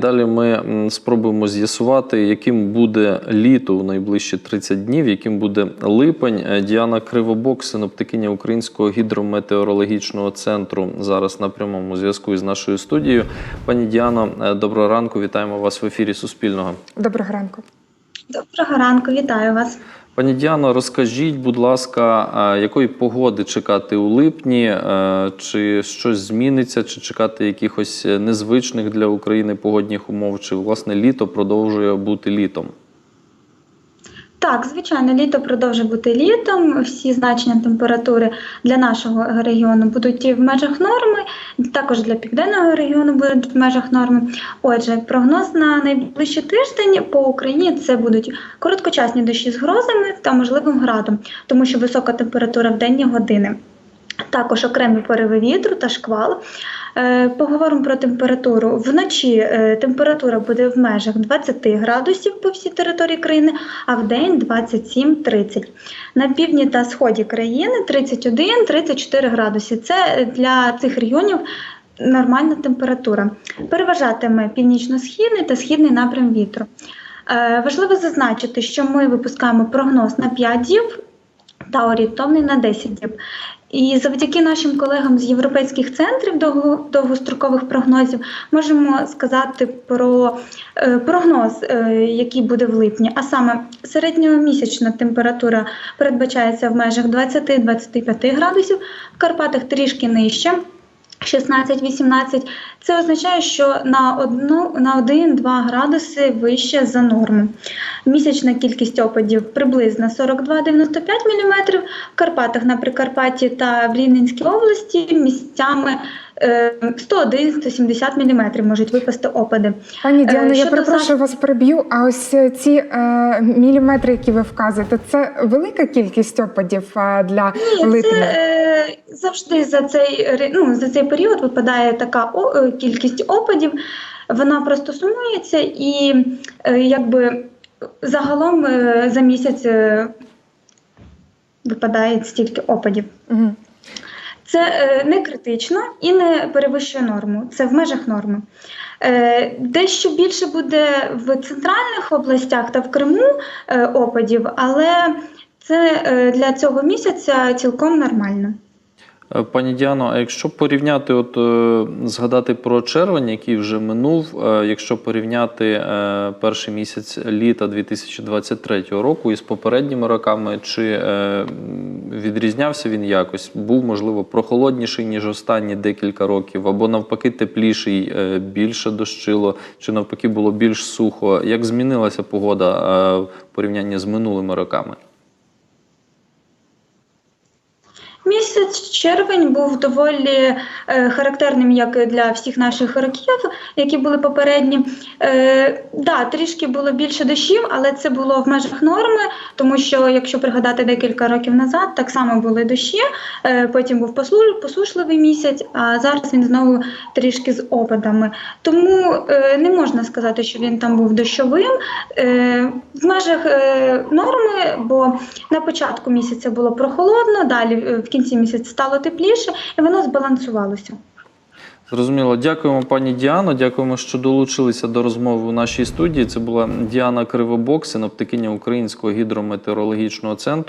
Далі ми спробуємо з'ясувати, яким буде літо у найближчі 30 днів, яким буде липень. Е, Діана Кривобок, синоптикиня Українського гідрометеорологічного центру, зараз на прямому зв'язку із нашою студією. Пані Діано, е, доброго ранку. Вітаємо вас в ефірі Суспільного. Доброго ранку. Доброго ранку, вітаю вас. Пані Діано, розкажіть, будь ласка, якої погоди чекати у липні? Е, Чи щось зміниться, чи чекати якихось е, незвичних для України погодних умов? Чи власне літо продовжує бути літом? Так, звичайно, літо продовжує бути літом. Всі значення температури для нашого регіону будуть в межах норми, також для південного регіону будуть в межах норми. Отже, прогноз на найближчий тиждень по Україні це будуть короткочасні дощі з грозами та можливим градом, тому що висока температура в денні години. Також окремі пориви вітру та шквал. Е, Поговоримо про температуру. Вночі е, температура буде в межах 20 градусів по всій території країни, а в день 27-30. На півдні та сході країни 31-34 градуси. Це для цих регіонів нормальна температура. Переважатиме північно-східний та східний напрям вітру. Е, Важливо зазначити, що ми випускаємо прогноз на 5 діб та орієнтовний на 10 діб. І завдяки нашим колегам з європейських центрів довго- довгострокових прогнозів можемо сказати про е, прогноз, е, який буде в липні. А саме середньомісячна температура передбачається в межах 20-25 градусів, в Карпатах трішки нижче. 16-18. Це означає, що на одну на 1-2 градуси вище за норму. Місячна кількість опадів приблизно 42-95 мм. В Карпатах на Прикарпатті та в Рівненській області місцями 101-170 мм можуть випасти опади. Пані Діано, я перепрошую вас переб'ю. А ось е, ці е, міліметри, які ви вказуєте, це велика кількість опадів е, для Ні, це е, завжди за цей ну, за цей період випадає така о, е, кількість опадів. Вона просто сумується і е, якби загалом е, за місяць е, випадає стільки опадів. Мгм. Це е, не критично і не перевищує норму. Це в межах норми. Е, Дещо більше буде в центральних областях та в Криму е, опадів, але це для цього місяця цілком нормально. Е, Пані Діано, а якщо порівняти, от е, згадати про червень, який вже минув, е, якщо порівняти перший місяць літа 2023 року із попередніми роками, чи відрізнявся він якось? Був можливо прохолодніший ніж останні декілька років, або навпаки тепліший, більше дощило, чи навпаки було більш сухо? Як змінилася погода в порівнянні з минулими роками? Місяць червень був доволі е, характерним як для всіх наших років, які були попередні. Е, да, трішки було більше дощів, але це було в межах норми, тому що, якщо пригадати декілька років назад, так само були дощі. Е, потім був посушливий місяць, а зараз він знову трішки з опадами. Тому е, не можна сказати, що він там був дощовим. Е, в межах е, норми, бо на початку місяця було прохолодно, далі е, кінці місяця стало тепліше, і воно збалансувалося. Зрозуміло, дякуємо, пані Діано. Дякуємо, що долучилися до розмови у нашій студії. Це була Діана Кривобок, синоптикиня Українського гідрометеорологічного центру.